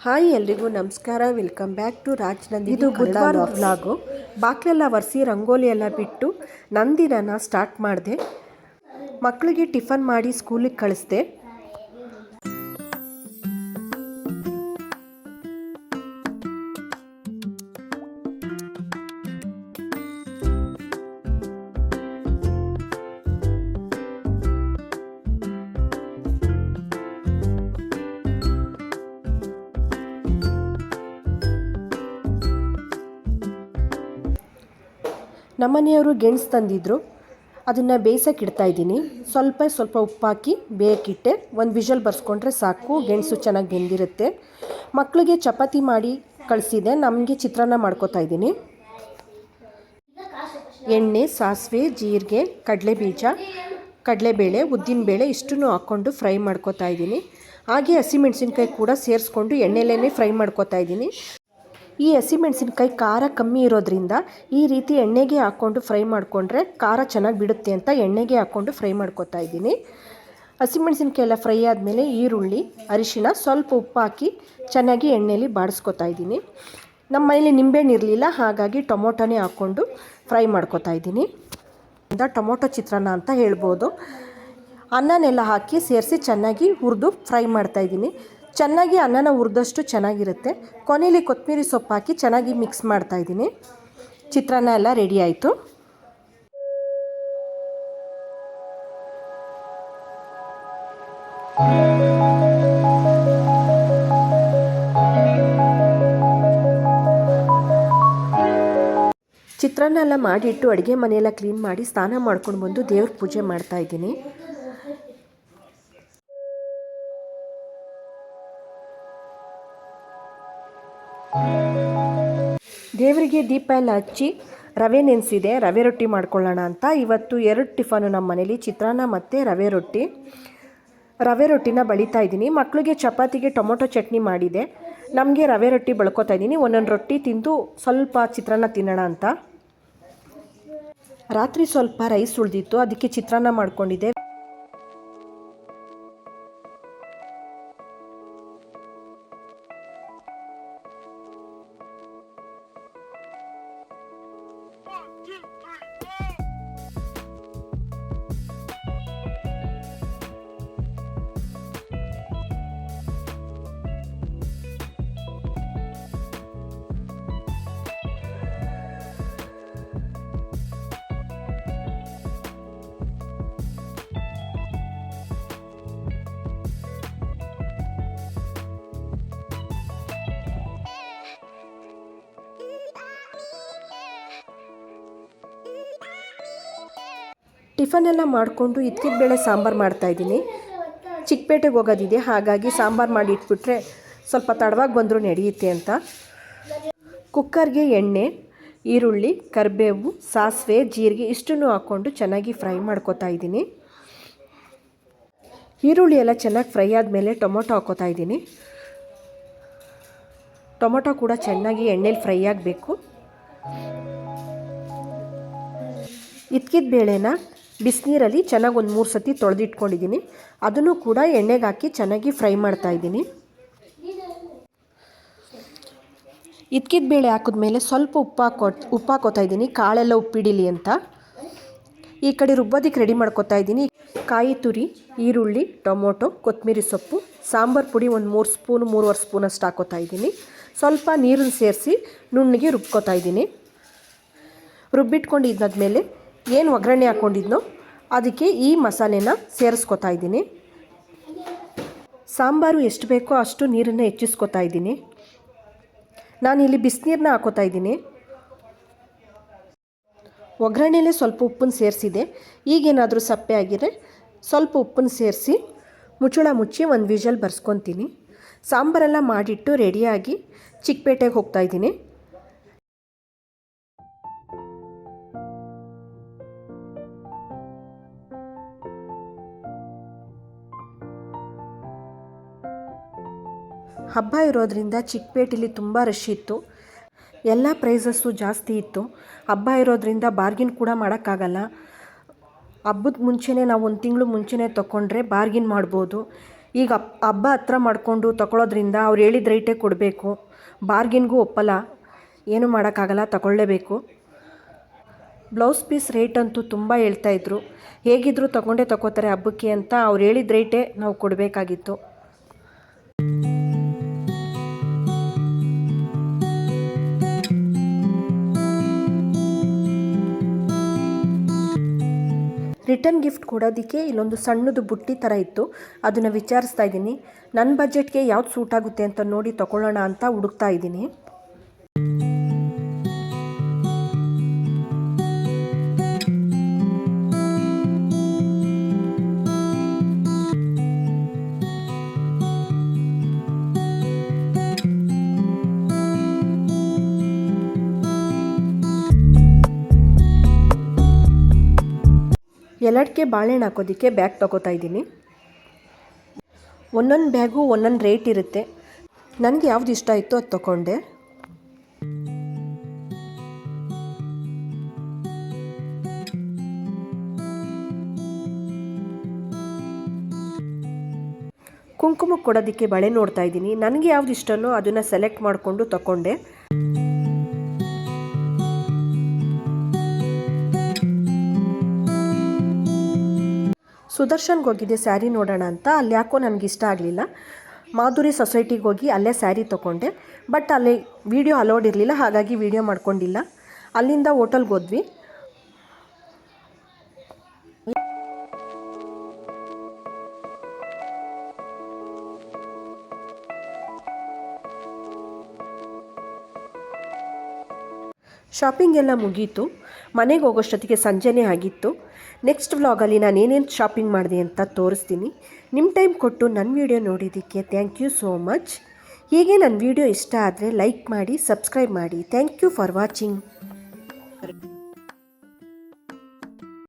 Hi ಎಲ್ರಿಗೂ ನಮಸ್ಕಾರ. Welcome back to Raj Nandi ಇದು ಬುಧವಾರ ವ್ಲಾಗು ಬಾಕ್ಲೆಲ್ಲ ಒರೆಸಿ ರಂಗೋಲಿ ಎಲ್ಲ ಬಿಟ್ಟು ನಂದಿನ ಸ್ಟಾರ್ಟ್ ಮಾಡಿದೆ. ಮಕ್ಕಳಿಗೆ ಟಿಫನ್ ಮಾಡಿ ಸ್ಕೂಲಿಗೆ ಕಳಿಸ್ದೆ. ನಮ್ಮನೆಯವರು ಗೆಣಸು ತಂದಿದ್ರು. ಅದನ್ನು ಇಡ್ತಾ ಇದ್ದೀನಿ. ಸ್ವಲ್ಪ ಸ್ವಲ್ಪ ಉಪ್ಪಾಕಿ ಬೇಯಕ್ಕಿಟ್ಟೆ ಒಂದು ವಿಷಲ್ ಬರ್ಸ್ಕೊಂಡ್ರೆ ಸಾಕು, ಗೆಣಸು ಚೆನ್ನಾಗಿ ಬೆಂದಿರುತ್ತೆ. ಮಕ್ಕಳಿಗೆ ಚಪಾತಿ ಮಾಡಿ ಕಳಿಸಿದೆ, ನಮಗೆ ಚಿತ್ರಾನ್ನ ಮಾಡ್ಕೋತಾ ಇದ್ದೀನಿ. ಎಣ್ಣೆ, ಸಾಸಿವೆ, ಜೀರಿಗೆ ಕಡಲೆ ಕಡಲೆಬೀಜ, ಕಡಲೆಬೇಳೆ, ಉದ್ದಿನಬೇಳೆ ಇಷ್ಟನ್ನು ಹಾಕ್ಕೊಂಡು ಫ್ರೈ ಮಾಡ್ಕೋತಾ ಇದ್ದೀನಿ. ಹಾಗೆ ಹಸಿಮೆಣಸಿನ್ಕಾಯಿ ಕೂಡ ಸೇರಿಸ್ಕೊಂಡು ಎಣ್ಣೆಲೇ ಫ್ರೈ ಮಾಡ್ಕೋತಾ ಇದ್ದೀನಿ. ಈ ಹಸಿಮೆಣಸಿನ್ಕಾಯಿ ಖಾರ ಕಮ್ಮಿ ಇರೋದ್ರಿಂದ ಈ ರೀತಿ ಎಣ್ಣೆಗೆ ಹಾಕ್ಕೊಂಡು ಫ್ರೈ ಮಾಡಿಕೊಂಡ್ರೆ ಖಾರ ಚೆನ್ನಾಗಿ ಬಿಡುತ್ತೆ ಅಂತ ಎಣ್ಣೆಗೆ ಹಾಕ್ಕೊಂಡು ಫ್ರೈ ಮಾಡ್ಕೊತಾ ಇದ್ದೀನಿ. ಹಸಿಮೆಣಸಿನ್ಕಾಯಿ ಎಲ್ಲ ಫ್ರೈ ಆದಮೇಲೆ ಈರುಳ್ಳಿ ಅರಿಶಿನ ಸ್ವಲ್ಪ ಉಪ್ಪು ಹಾಕಿ ಚೆನ್ನಾಗಿ ಎಣ್ಣೆಯಲ್ಲಿ ಬಾಡಿಸ್ಕೊತಾ ಇದ್ದೀನಿ. ನಮ್ಮ ಮನೇಲಿ ನಿಂಬೆಹಣ್ಣು ಇರಲಿಲ್ಲ, ಹಾಗಾಗಿ ಟೊಮೊಟೊನೇ ಹಾಕ್ಕೊಂಡು ಫ್ರೈ ಮಾಡ್ಕೊತಾ ಇದ್ದೀನಿ. ಇಂದ ಟೊಮೊಟೊ ಚಿತ್ರಾನ್ನ ಅಂತ ಹೇಳ್ಬೋದು. ಅನ್ನನೆಲ್ಲ ಹಾಕಿ ಸೇರಿಸಿ ಚೆನ್ನಾಗಿ ಹುರಿದು ಫ್ರೈ ಮಾಡ್ತಾಯಿದ್ದೀನಿ ಚೆನ್ನಾಗಿ ಅನ್ನನ ಹುರಿದಷ್ಟು ಚೆನ್ನಾಗಿರುತ್ತೆ. ಕೊನೆಯಲ್ಲಿ ಕೊತ್ತಂಬರಿ ಸೊಪ್ಪು ಹಾಕಿ ಚೆನ್ನಾಗಿ ಮಿಕ್ಸ್ ಮಾಡ್ತಾಯಿದ್ದೀನಿ ಚಿತ್ರಾನ್ನ ಎಲ್ಲ ರೆಡಿ ಆಯಿತು. ಚಿತ್ರಾನ್ನ ಎಲ್ಲ ಮಾಡಿಟ್ಟು ಅಡುಗೆ ಮನೆಯೆಲ್ಲ ಕ್ಲೀನ್ ಮಾಡಿ ಸ್ನಾನ ಮಾಡ್ಕೊಂಡು ಬಂದು ದೇವ್ರ ಪೂಜೆ ಮಾಡ್ತಾ ದೇವರಿಗೆ ದೀಪ ಎಲ್ಲ ಹಚ್ಚಿ ರವೆ ನೆನೆಸಿದೆ, ರವೆ ರೊಟ್ಟಿ ಮಾಡ್ಕೊಳ್ಳೋಣ ಅಂತ. ಇವತ್ತು ಎರಡು ಟಿಫನು ನಮ್ಮ ಮನೇಲಿ, ಚಿತ್ರಾನ್ನ ಮತ್ತು ರವೆ ರೊಟ್ಟಿ. ರವೆ ರೊಟ್ಟಿನ ಬಳಿತಾ ಇದ್ದೀನಿ. ಮಕ್ಕಳಿಗೆ ಚಪಾತಿಗೆ ಟೊಮೊಟೊ ಚಟ್ನಿ ಮಾಡಿದೆ. ನಮಗೆ ರವೆ ರೊಟ್ಟಿ ಬಳ್ಕೊತಾ ಇದ್ದೀನಿ. ಒಂದೊಂದು ರೊಟ್ಟಿ ತಿಂದು ಸ್ವಲ್ಪ ಚಿತ್ರಾನ್ನ ತಿನ್ನೋಣ ಅಂತ. ರಾತ್ರಿ ಸ್ವಲ್ಪ ರೈಸ್ ಉಳಿದಿತ್ತು. ಅದಕ್ಕೆ ಚಿತ್ರಾನ್ನ ಮಾಡ್ಕೊಂಡಿದ್ದೆ. ಟಿಫನ್ ಎಲ್ಲ ಮಾಡಿಕೊಂಡು ಇದ್ಕಿದ ಬೇಳೆ ಸಾಂಬಾರು ಮಾಡ್ತಾಯಿದ್ದೀನಿ ಚಿಕ್ಕಪೇಟೆಗೆ ಹೋಗೋದಿದೆ, ಹಾಗಾಗಿ ಸಾಂಬಾರು ಮಾಡಿ ಇಟ್ಬಿಟ್ರೆ ಸ್ವಲ್ಪ ತಡವಾಗಿ ಬಂದರೂ ನಡೆಯುತ್ತೆ ಅಂತ. ಕುಕ್ಕರ್ಗೆ ಎಣ್ಣೆ, ಈರುಳ್ಳಿ, ಕರಿಬೇವು, ಸಾಸಿವೆ, ಜೀರಿಗೆ ಇಷ್ಟನ್ನು ಹಾಕ್ಕೊಂಡು ಚೆನ್ನಾಗಿ ಫ್ರೈ ಮಾಡ್ಕೊತಾ ಇದ್ದೀನಿ. ಈರುಳ್ಳಿ ಎಲ್ಲ ಚೆನ್ನಾಗಿ ಫ್ರೈ ಆದಮೇಲೆ ಟೊಮೊಟೊ ಹಾಕೋತಾ ಇದ್ದೀನಿ. ಟೊಮೊಟೊ ಕೂಡ ಚೆನ್ನಾಗಿ ಎಣ್ಣೆಲಿ ಫ್ರೈ ಆಗಬೇಕು. ಇದ್ಕಿದ ಬೇಳೆನ ಬಿಸಿನೀರಲ್ಲಿ ಚೆನ್ನಾಗಿ ಒಂದು ಮೂರು ಸತಿ ತೊಳೆದಿಟ್ಕೊಂಡಿದ್ದೀನಿ. ಅದನ್ನು ಕೂಡ ಎಣ್ಣೆಗೆ ಹಾಕಿ ಚೆನ್ನಾಗಿ ಫ್ರೈ ಮಾಡ್ತಾ ಇದ್ದೀನಿ. ಇದ್ಕಿದ ಬೇಳೆ ಹಾಕಿದ್ಮೇಲೆ ಸ್ವಲ್ಪ ಉಪ್ಪು ಹಾಕೋ ಉಪ್ಪು ಹಾಕೋತಾ ಇದ್ದೀನಿ. ಕಾಳೆಲ್ಲ ಉಪ್ಪಿಡಿಲಿ ಅಂತ. ಈ ಕಡೆ ರುಬ್ಬೋದಕ್ಕೆ ರೆಡಿ ಮಾಡ್ಕೋತಾ ಇದ್ದೀನಿ. ಕಾಯಿ ತುರಿ, ಈರುಳ್ಳಿ, ಟೊಮೊಟೊ ಕೊತ್ತಂಬರಿ ಸೊಪ್ಪು, ಸಾಂಬಾರು ಪುಡಿ ಒಂದು ಮೂರು ಸ್ಪೂನ್, ಮೂರುವರೆ ಸ್ಪೂನ್ ಅಷ್ಟು ಹಾಕೋತಾ ಇದ್ದೀನಿ. ಸ್ವಲ್ಪ ನೀರನ್ನು ಸೇರಿಸಿ ನುಣ್ಣಗೆ ರುಬ್ಕೋತಾ ಇದ್ದೀನಿ. ರುಬ್ಬಿಟ್ಕೊಂಡು ಇದ್ದಾದ್ಮೇಲೆ ಏನು ಒಗ್ಗರಣೆ ಹಾಕ್ಕೊಂಡಿದ್ನೋ ಅದಕ್ಕೆ ಈ ಮಸಾಲೆನ ಸೇರಿಸ್ಕೊತಾ ಇದ್ದೀನಿ. ಸಾಂಬಾರು ಎಷ್ಟು ಬೇಕೋ ಅಷ್ಟು ನೀರನ್ನು ಹೆಚ್ಚಿಸ್ಕೊತಾ ಇದ್ದೀನಿ. ನಾನಿಲ್ಲಿ ಬಿಸಿನೀರನ್ನ ಹಾಕೋತಾ ಇದ್ದೀನಿ. ಒಗ್ಗರಣೆಲೇ ಸ್ವಲ್ಪ ಉಪ್ಪನ್ನು ಸೇರಿಸಿದೆ. ಈಗೇನಾದರೂ ಸಪ್ಪೆ ಆಗಿದೆ ಸ್ವಲ್ಪ ಉಪ್ಪನ್ನು ಸೇರಿಸಿ ಮುಚ್ಚಳ ಮುಚ್ಚಿ ಒಂದು ವಿಷಲ್ ಬರ್ಸ್ಕೊತೀನಿ. ಸಾಂಬಾರೆಲ್ಲ ಮಾಡಿಟ್ಟು ರೆಡಿಯಾಗಿ ಚಿಕ್ಕಪೇಟೆಗೆ ಹೋಗ್ತಾ ಹಬ್ಬ ಇರೋದರಿಂದ ಚಿಕ್ಕಪೇಟೆಯಲ್ಲಿ ತುಂಬ ರಶ್ ಇತ್ತು. ಎಲ್ಲ ಪ್ರೈಸಸ್ಸು ಜಾಸ್ತಿ ಇತ್ತು. ಹಬ್ಬ ಇರೋದರಿಂದ ಬಾರ್ಗಿನ್ ಕೂಡ ಮಾಡೋಕ್ಕಾಗಲ್ಲ. ಹಬ್ಬದ ಮುಂಚೆನೇ ನಾವು ಒಂದು ತಿಂಗಳು ಮುಂಚೆನೇ ತೊಗೊಂಡ್ರೆ ಬಾರ್ಗಿನ್ ಮಾಡ್ಬೋದು. ಈಗ ಹಬ್ಬ ಹತ್ರ ಮಾಡಿಕೊಂಡು ತಗೊಳ್ಳೋದ್ರಿಂದ ಅವ್ರು ಹೇಳಿದ ರೇಟೇ ಕೊಡಬೇಕು. ಬಾರ್ಗಿನ್ಗೂ ಒಪ್ಪಲ್ಲ. ಏನು ಮಾಡೋಕ್ಕಾಗಲ್ಲ ತಗೊಳ್ಳೇಬೇಕು ಬ್ಲೌಸ್ ಪೀಸ್ ರೇಟ್ ಅಂತೂ ತುಂಬ ಹೇಳ್ತಾಯಿದ್ರು ಹೇಗಿದ್ದರೂ ತಗೊಂಡೇ ತಗೋತಾರೆ ಹಬ್ಬಕ್ಕೆ ಅಂತ ಅವ್ರು ಹೇಳಿದ ರೇಟೇ ನಾವು ಕೊಡಬೇಕಾಗಿತ್ತು. ರಿಟರ್ನ್ ಗಿಫ್ಟ್ ಕೊಡೋದಕ್ಕೆ ಇಲ್ಲೊಂದು ಸಣ್ಣದು ಬುಟ್ಟಿ ಥರ ಇತ್ತು. ಅದನ್ನು ವಿಚಾರಿಸ್ತಾ ಇದ್ದೀನಿ. ನನ್ನ ಬಜೆಟ್ಗೆ ಯಾವ್ದು ಸೂಟ್ ಆಗುತ್ತೆ ಅಂತ ನೋಡಿ ತೊಗೊಳ್ಳೋಣ ಅಂತ ಹುಡುಕ್ತಾ ಇದ್ದೀನಿ. ಎಲ್ಲಡಿಕೆ ಬಾಳೆಹಣ್ಣು ಹಾಕೋದಕ್ಕೆ ಬ್ಯಾಗ್ ತೊಗೋತಾ ಇದ್ದೀನಿ. ಒಂದೊಂದು ಬ್ಯಾಗು ಒಂದೊಂದು ರೇಟ್ ಇರುತ್ತೆ. ನನಗೆ ಯಾವ್ದು ಇಷ್ಟ ಇತ್ತು ಅದು ತೊಗೊಂಡೆ. ಕುಂಕುಮ ಕೊಡೋದಕ್ಕೆ ಬಳೆ ನೋಡ್ತಾ ಇದ್ದೀನಿ. ನನಗೆ ಯಾವ್ದು ಇಷ್ಟನೋ ಅದನ್ನು ಸೆಲೆಕ್ಟ್ ಮಾಡಿಕೊಂಡು ತಗೊಂಡೆ. ಸುದರ್ಶನ್ಗೆ ಹೋಗಿದ್ದೆ ಸ್ಯಾರಿ ನೋಡೋಣ ಅಂತ. ಅಲ್ಲಿ ಯಾಕೋ ನನಗೆ ಇಷ್ಟ ಆಗಲಿಲ್ಲ. ಮಾಧುರಿ ಸೊಸೈಟಿಗೆ ಹೋಗಿ ಅಲ್ಲೇ ಸ್ಯಾರಿ ತೊಗೊಂಡೆ. ಬಟ್ ಅಲ್ಲಿ ವೀಡಿಯೋ ಅಲೋಡ್ ಇರಲಿಲ್ಲ, ಹಾಗಾಗಿ ವೀಡಿಯೋ ಮಾಡ್ಕೊಂಡಿಲ್ಲ. ಅಲ್ಲಿಂದ ಹೋಟೆಲ್ಗೆ ಹೋದ್ವಿ. ಶಾಪಿಂಗ್ ಎಲ್ಲ ಮುಗೀತು. ಮನೆಗೆ ಹೋಗೋಷ್ಟೊತ್ತಿಗೆ ಸಂಜೆನೇ ಆಗಿತ್ತು. ನೆಕ್ಸ್ಟ್ ವ್ಲಾಗಲ್ಲಿ ನಾನು ಏನೇನು ಶಾಪಿಂಗ್ ಮಾಡಿದೆ ಅಂತ ತೋರಿಸ್ತೀನಿ. ನಿಮ್ಮ ಟೈಮ್ ಕೊಟ್ಟು ನನ್ನ ವೀಡಿಯೋ ನೋಡಿದ್ದಕ್ಕೆ ಥ್ಯಾಂಕ್ ಯು ಸೋ ಮಚ್ ಹೀಗೆ ನನ್ನ ವೀಡಿಯೋ ಇಷ್ಟ ಆದರೆ ಲೈಕ್ ಮಾಡಿ ಸಬ್ಸ್ಕ್ರೈಬ್ ಮಾಡಿ. Thank you for watching